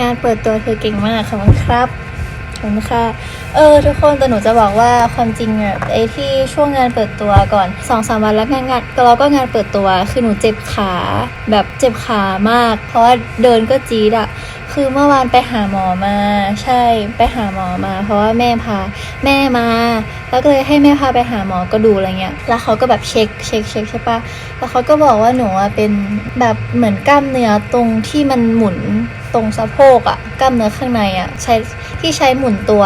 งานเปิดตัวเธอเก่งมากขอบคุณครับขอบคุณค่ะเออทุกคนแต่หนูจะบอกว่าความจริงอะไอที่ช่วงงานเปิดตัวก่อนสองสามวันแล้วงานงานเราก็งานเปิดตัวคือหนูเจ็บขาแบบเจ็บขามาก เพราะว่าเดินก็จี๊ดอะ คือเมื่อวานไปหาหมอมา ใช่ไปหาหมอมา เพราะว่าแม่พาแม่มา แล้วก็เลยให้แม่พาไปหาหมอก็ดูอะไรเงี้ย แล้วเขาก็แบบเช็คเช็คเช็คใช่ปะแล้วเขาก็บอกว่าหนูอะเป็นแบบเหมือนกล้ามเนื้อตรงที่มันหมุนตรงสะโพกอะกล้ามเนื้อข้างในอะใช้ที่ใช้หมุนตัว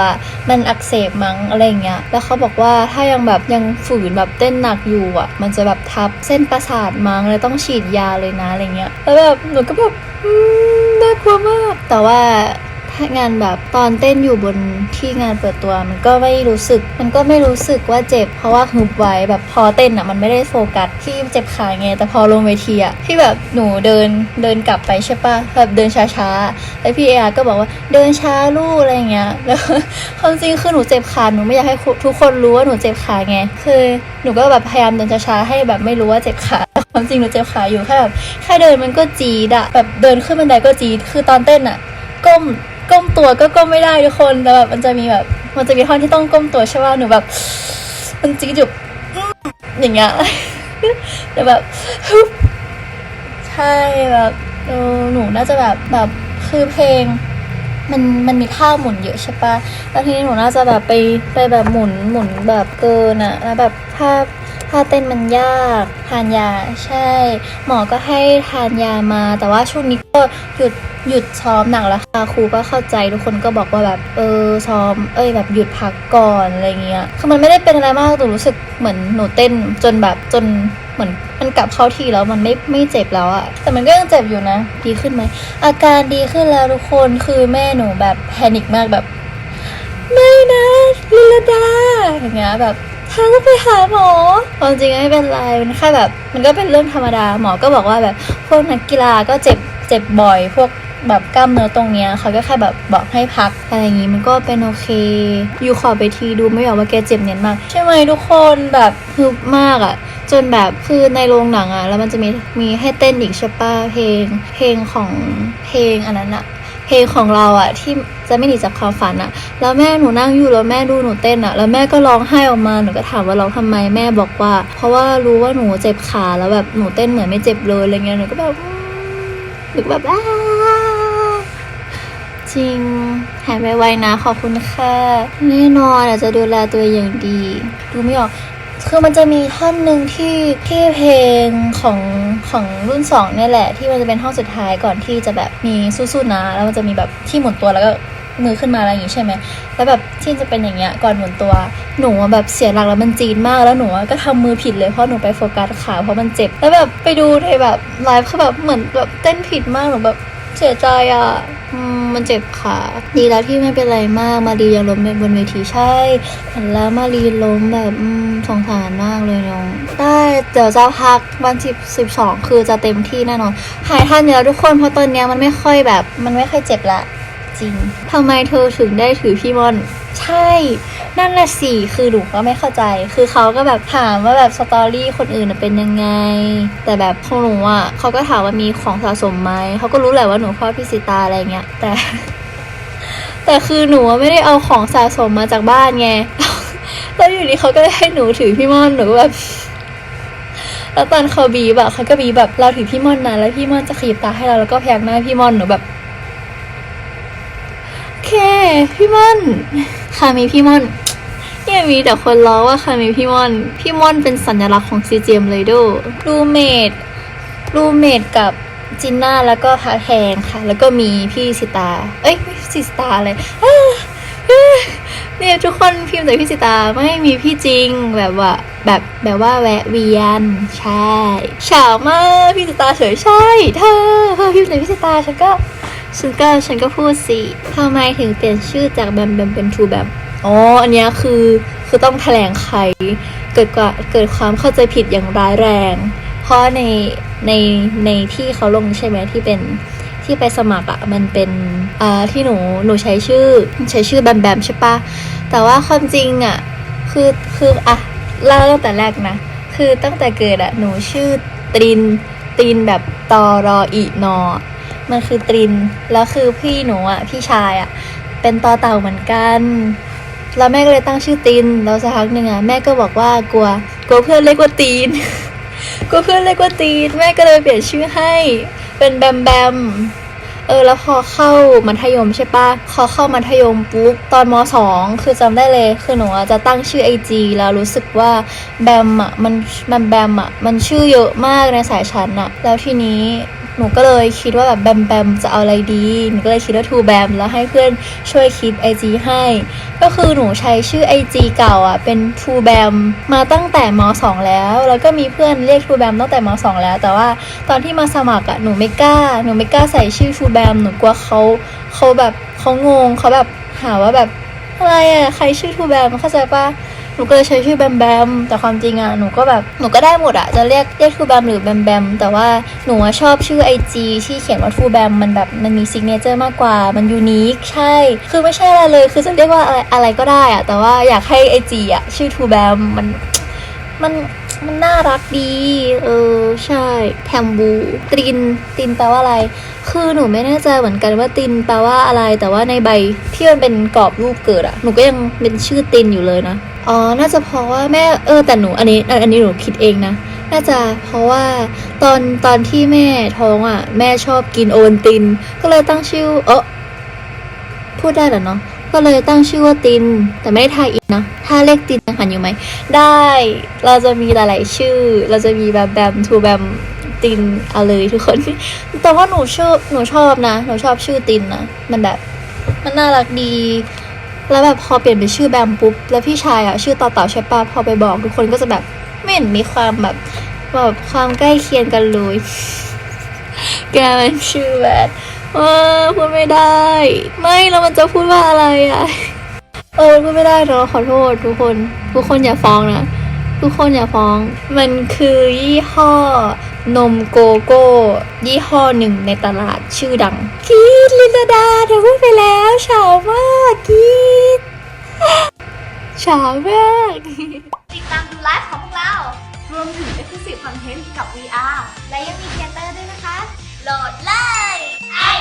มันอักเสบมั้งอะไรเงี้ยแล้วเขาบอกว่าถ้ายังแบบยังฝืนแบบเต้นหนักอยู่อะมันจะแบบทับเส้นประสาทมั้งเลยต้องฉีดยาเลยนะอะไรเงี้ยแล้วแบบหนูก็แบบ น่ากลัวมาก แต่ว่าถ้างานแบบตอนเต้นอยู่บนที่งานเปิดตัว มันก็ไม่รู้สึก มันก็ไม่รู้สึกว่าเจ็บ เพราะว่าฮึบไว้แบบพอเต้นอะมันไม่ได้โฟกัสที่เจ็บขาไง แต่พอลงเวทีอะที่แบบหนูเดินเดินกลับไปใช่ปะแบบเดินช้าๆแล้วพี่เอก็บอกว่าเดินช้าลูกอะไรเงี้ยแล้วความจริงคือหนูเจ็บขาหนูไม่อยากให้ทุกคนรู้ว่าหนูเจ็บขาไงคือหนูก็แบบพยายามเดินช้าๆให้แบบไม่รู้ว่าเจ็บขา ความจริงหนูเจ็บขาอยู่แค่แบบแค่เดินมันก็จี๊ดอะแบบเดินขึ้นบันไดก็จี๊ดคือตอนเต้นอะก้มก้มตัวก็ก้มไม่ได้ทุกคนแต่แบบมันจะมีแบบ มันจะมีท่อนที่ต้องก้มตัวใช่ป่ะหนูแบบ มันจีดอยู่อย่างเงี้ยแต่แบบใช่แบบหนูน่าจะแบบแบบคือเพลงมันมันมีท่าหมุนเยอะใช่ปะแล้วทีนี้หนูน่าจะแบบไปไปแบบหมุนหมุนแบบเกินอะแล้วแบบท่า ท่าเต้นมันยาก ทานยาใช่ หมอก็ให้ทานยามา แต่ว่าช่วงนี้ก็หยุดหยุดซ้อมหนักแล้วค่ะครูก็เข้าใจทุกคนก็บอกว่าแบบเออซ้อม เอ้ยแบบหยุดพักก่อนอะไรเงี้ยคือมันไม่ได้เป็นอะไรมากแต่รู้สึกเหมือนหนูเต้นจนแบบจนเหมือนมันกลับเข้าที่แล้วมันไม่ไม่เจ็บแล้วอะแต่มันก็ยังเจ็บอยู่นะ ดีขึ้นไหมอาการดีขึ้นแล้วทุกคนคือแม่หนูแบบแพนิคมากแบบ ไม่นะลิลดาอย่างเงี้ยแบบ เธอต้องไปหาหมอความจริงไม่เป็นไรมันแค่แบบ มันก็เป็นเรื่องธรรมดาหมอก็บอกว่าแบบ พวกนักกีฬาก็เจ็บเจ็บบ่อย พวกแบบกล้ามเนื้อตรงเนี้ยเขาก็แค่แบบบอกให้พักอะไรอย่างงี้มันก็เป็นโอเค อยู่ขอไปทีดูไม่ออกว่าแกเจ็บเนียนมาก ใช่ไหมทุกคนแบบฮึบมากอะ่ะ จนแบบคือในโรงหนังอะ่ะแล้วมันจะมีมีให้เต้นอีกใช่ปะเพลง เพลงของเพลงอันนั้นอะ เพลงของเราอะที่จะไม่หนีจากความฝันอะแล้วแม่หนูนั่งอยู่แล้วแม่ดูหนูเต้นอะแล้วแม่ก็ร้องไห้ออกมาหนูก็ถามว่าร้องทำไมแม่บอกว่า เพราะว่ารู้ว่าหนูเจ็บขาแล้วแบบหนูเต้นเหมือนไม่เจ็บเลยอะไรเงี้ยหนูก็แบบหนูก็แบบอ้าจริงหายไวๆนะขอบคุณค่ะแน่นอนอาจจะดูแลตัวเองอย่างดี ดูไม่ออก คือมันจะมีท่อนหนึ่งที่ที่เพลงของของรุ่นสองเนี่ยแหละ ที่มันจะเป็นท่อนสุดท้ายก่อนที่จะแบบมีสู้ๆนะ แล้วมันจะมีแบบที่หมุนตัวแล้วก็มือขึ้นมาอะไรอย่างงี้ใช่ไหม แล้วแบบที่จะเป็นอย่างเงี้ยก่อนหมุนตัว หนูแบบเสียหลักแล้วมันจีนมาก แล้วหนูก็ทำมือผิดเลยเพราะหนูไปโฟกัสขาเพราะมันเจ็บ แล้วแบบไปดูในแบบไลฟ์เขาแบบเหมือนแบบเต้นผิดมากหนูแบบ เสียใจอะมันเจ็บขาดีแล้วที่ไม่เป็นไรมากมารียังล้มบนเวทีใช่เห็นแล้วมารีล้มแบบสงสารมากเลยน้อง ได้เดี๋ยวจะพักวันสิบสิบสองคือจะเต็มที่แน่นอน หายทันอยู่แล้วทุกคนเพราะตอนเนี้ยมันไม่ค่อยแบบ มันไม่ค่อยเจ็บละ จริงทำไมเธอถึงได้ถือพี่มอน ใช่ นั่นแหละสิคือหนูก็ไม่เข้าใจ คือเขาก็แบบถามว่าแบบสตอรี่คนอื่นเป็นยังไง แต่แบบของหนูอะเขาก็ถามว่ามีของสะสมไหมเขาก็รู้แหละว่าหนูชอบพี่สิตาอะไรเงี้ย แต่ แต่คือหนูไม่ได้เอาของสะสมมาจากบ้านไงแล้วอยู่ดีเขาก็ให้หนูถือพี่ม่อนหนูแบบแล้วตอนเขาบีบอะเขาก็บีบแบบเราถือพี่ม่อนนะแล้วพี่ม่อนจะขยิบตาให้เราแล้วก็พยักหน้าพี่ม่อนหนูแบบ เค พี่ม่อนค่ะมีพี่ม่อนเนี่ยมีแต่คนล้อว่าค่ะมีพี่ม่อน พี่ม่อนเป็นสัญลักษณ์ของซีเจมเลยดูรูเมดรูเมดกับจินน่าแล้วก็พระแทงค่ะ แล้วก็มีพี่สิตา เอ้ยไม่สิตาเลยเนี่ยทุกคนพิมพ์แต่พี่สิตาไม่มีพี่จริงแบบว่าแบบแบบว่าแวะเวียนใช่เฉามากพี่สิตาเฉยใช่เธอเธอพิมพ์แต่พี่สิตาฉันก็ ฉันก็ฉันก็พูดสิทำไมถึงเปลี่ยนชื่อจากแบมแบมเป็นทูแบมอ๋อ อันนี้คือคือต้องแถลงไขเกิดกว่าเกิดความเข้าใจผิดอย่างร้ายแรง เพราะในในในที่เขาลงใช่ไหมที่เป็นที่ไปสมัครอะมันเป็นอ่าที่หนูหนูใช้ชื่อใช้ชื่อแบมแบมใช่ปะแต่ว่าความจริงอะคือคืออะเล่าตั้งแต่แรกนะ คือตั้งแต่เกิดอะหนูชื่อตรินตรินแบบตอรออีนอ มันคือตริน แล้วคือพี่หนูอะ พี่ชายอะ เป็นต่อเต่าเหมือนกัน แล้วแม่ก็เลยตั้งชื่อตินแล้วสักพักหนึ่งอะแม่ก็บอกว่ากลัว กลัวเพื่อนเรียกว่าตีน กลัวเพื่อนเรียกว่าตีน แม่ก็เลยเปลี่ยนชื่อให้ เป็นแบมแบม เออ แล้วพอเข้ามัธยมใช่ปะพอเข้ามัธยมปุ๊บ ตอนมสองคือจำได้เลย คือหนูอะจะตั้งชื่อไอจีแล้วรู้สึกว่าแบมอะ มัน มันแบมอะ มันชื่อเยอะมากในสายชั้นอะ แล้วทีนี้ หนูก็เลยคิดว่าแบบแบมแบมจะเอาอะไรดี หนูก็เลยคิดว่าทูแบมแล้วให้เพื่อนช่วยคิดไอจีให้ ก็คือหนูใช้ชื่อไอจีเก่าอะเป็นทูแบมมาตั้งแต่มสองแล้ว แล้วก็มีเพื่อนเรียกทูแบมตั้งแต่มสองแล้ว แต่ว่าตอนที่มาสมัครอะหนูไม่กล้า หนูไม่กล้าใส่ชื่อทูแบมหนูกลัวเขาเขาแบบเขางงเขาแบบหาว่าแบบอะไรอะใครชื่อทูแบมเข้าใจปะ หนูก็เลยใช้ชื่อแบมแบมแต่ความจริงอะหนูก็แบบหนูก็ได้หมดอะจะเรียกเรียกทูแบมหรือแบมแบมแต่ว่าหนูชอบชื่อไอจีที่เขียนว่าทูแบมมันแบบมันมีซิกเนเจอร์มากกว่ามันยูนิคใช่ คือไม่ใช่อะไรเลยคือจะเรียกว่าอะไรอะไรก็ได้อะแต่ว่าอยากให้ไอจีอะชื่อทูแบมมันมันมันน่ารักดี เออ ใช่ แทมบูตริน ตินแปลว่าอะไร คือหนูไม่แน่ใจเหมือนกันว่าตินแปลว่าอะไร แต่ว่าในใบที่มันเป็นกรอบรูปเกิดอะหนูก็ยังเป็นชื่อตินอยู่เลยนะ อ๋อ น่าจะเพราะว่าแม่เออแต่หนูอันนี้อันนี้หนูคิดเองนะ น่าจะเพราะว่าตอนตอนที่แม่ท้องอะ แม่ชอบกินโอวัลติน ก็เลยตั้งชื่อเออพูดได้เหรอเนาะก็เลยตั้งชื่อว่าติน แต่ไม่ได้ทายอินนะถ้าเลขตินยังหันอยู่ไหม ได้เราจะมีหลายๆชื่อ เราจะมีแบบแบมทูแบมตินเอาเลยทุกคน แต่ว่าหนูชื่อหนูชอบนะ หนูชอบชื่อตินนะ มันแบบ มันน่ารักดี แล้วแบบพอเปลี่ยนเป็นชื่อแบมปุ๊บ แล้วพี่ชายอะชื่อต่อเต่าใช่ปะพอไปบอกทุกคนก็จะแบบไม่เห็นมีความแบบแบบความใกล้เคียงกันเลย แกมันชื่อแบบว่าพูดไม่ได้ ไม่แล้วมันจะพูดว่าอะไรอะเออพูดไม่ได้เนาะขอโทษทุกคน ทุกคนอย่าฟ้องนะ ทุกคนอย่าฟ้อง มันคือยี่ห้อนมโกโก้ยี่ห้อหนึ่งในตลาดชื่อดังกรีดลินดาดาเธอพูดไปแล้วเฉามากกรีดเฉามากติดตามดูไลฟ์ของพวกเรา รวมถึง Exclusive Content กับ VR และยังมีเทเตอร์ด้วยนะคะ โหลดเลย I